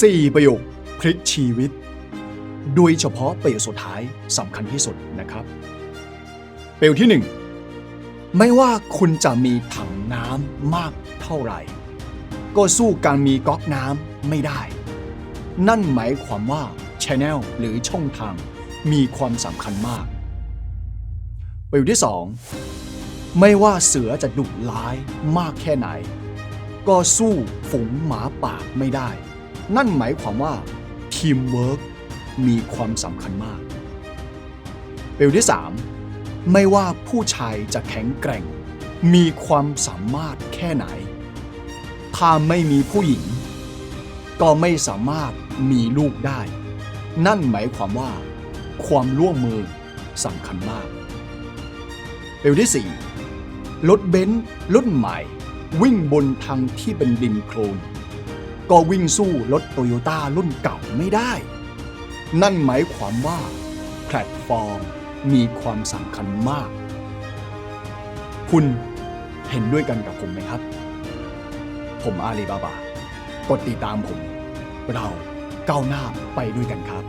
4 ประโยคพลิกชีวิต โดยเฉพาะประโยคสุดท้ายสำคัญที่สุดนะครับ ประโยคที่ 1 ไม่ว่าคุณจะมีถังน้ำมากเท่าไหร่ ก็สู้การมีก๊อกน้ำไม่ได้ นั่นหมายความว่าช n แนลหรือช่องทางมีความสำคัญมากประโยคที่ 2 ไม่ว่าเสือจะดุร้ายมากแค่ไหน ก็สู้ฝูงหมาป่าไม่ได้ นั่นหมายความว่าทีมเวิร์กมีความสำคัญมาก ประโยคที่ 3 ไม่ว่าผู้ชายจะแข็งแกร่ง มีความสามารถแค่ไหน ถ้าไม่มีผู้หญิง ก็ไม่สามารถมีลูกได้ นั่นหมายความว่า ความร่วมมือสำคัญมากประโยคที่ 4 รถเบนซ์รุ่นใหม่ วิ่งบนทางที่เป็นดินโคลน ก็วิ่งสู้รถโตโยต้ารุ่นเก่าไม่ได้ นั่นหมายความว่า แพลตฟอร์มมีความสำคัญมาก คุณเห็นด้วยกันกับผมไหมครับ ผมอาลีบาบากดติดตามผม เราก้าวหน้าไปด้วยกันครับ